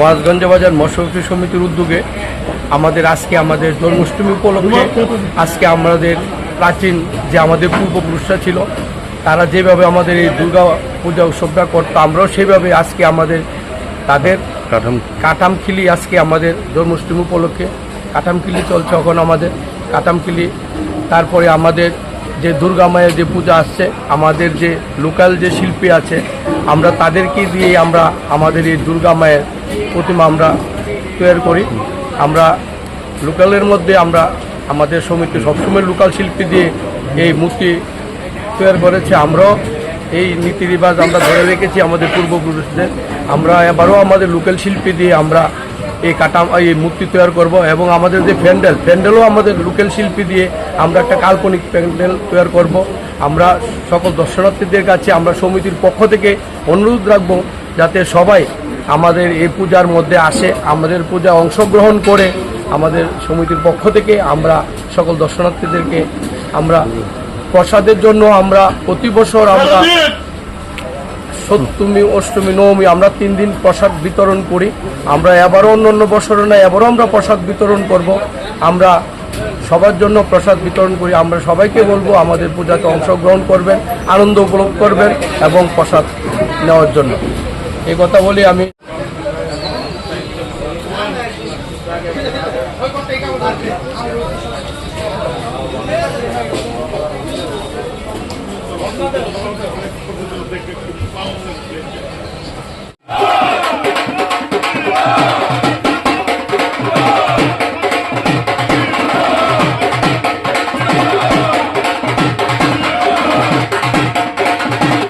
মহাজগঞ্জ বাজার মৎস্যবিক্রি সমিতির উদ্যোগে আমাদের আজকে আমাদের জন্মাষ্টমী উপলক্ষে আজকে আমাদের প্রাচীন যে আমাদের পূর্বপুরুষরা ছিল তারা যেভাবে আমাদের এই দুর্গা পূজা উৎসবটা করতো আমরাও সেভাবে আজকে আমাদের তাদের কাঠাম কাটামখিলি আজকে আমাদের জন্মাষ্টমী উপলক্ষে কাটামখিলি চলছে এখন আমাদের কাটামখিলি তারপরে আমাদের যে দুর্গা মায়ের যে পূজা আসছে, আমাদের যে লোকাল যে শিল্পী আছে, আমরা তাদেরকে দিয়ে আমরা আমাদের এই দুর্গা মায়ের প্রতিমা আমরা তৈরি করি। আমরা লোকালের মধ্যে আমরা আমাদের সমিতি সবসময় লোকাল শিল্পী দিয়ে এই মূর্তি তৈরি করেছে। আমরাও এই নীতি রিবাজ আমরা ধরে রেখেছি আমাদের পূর্বপুরুষদের। আমরা এবারও আমাদের লোকাল শিল্পী দিয়ে আমরা এই কাটা, এই মূর্তি তৈরি করব এবং আমাদের যে প্যান্ডেল, প্যান্ডেলও আমাদের লোকাল শিল্পী দিয়ে আমরা একটা কাল্পনিক প্যান্ডেল তৈরি করব। আমরা সকল দর্শনার্থীদের কাছে আমরা সমিতির পক্ষ থেকে অনুরোধ রাখব যাতে সবাই আমাদের এই পূজার মধ্যে আসে, আমাদের পূজা অংশগ্রহণ করে আমাদের সমিতির পক্ষ থেকে আমরা সকল দর্শনার্থীদেরকে আমরা প্রসাদের জন্য আমরা প্রতি বছর আমরা সপ্তমী, অষ্টমী, নবমী আমরা তিন দিন প্রসাদ বিতরণ করি। আমরা এবারও অন্য অন্য বছরও না এবারও আমরা প্রসাদ বিতরণ করব। আমরা সবার জন্য প্রসাদ বিতরণ করি। আমরা সবাইকে বলব আমাদের পূজাতে অংশগ্রহণ করবেন, আনন্দ উপভোগ করবেন এবং প্রসাদ নেওয়ার জন্য। এই কথা বলি আমি। like a compounded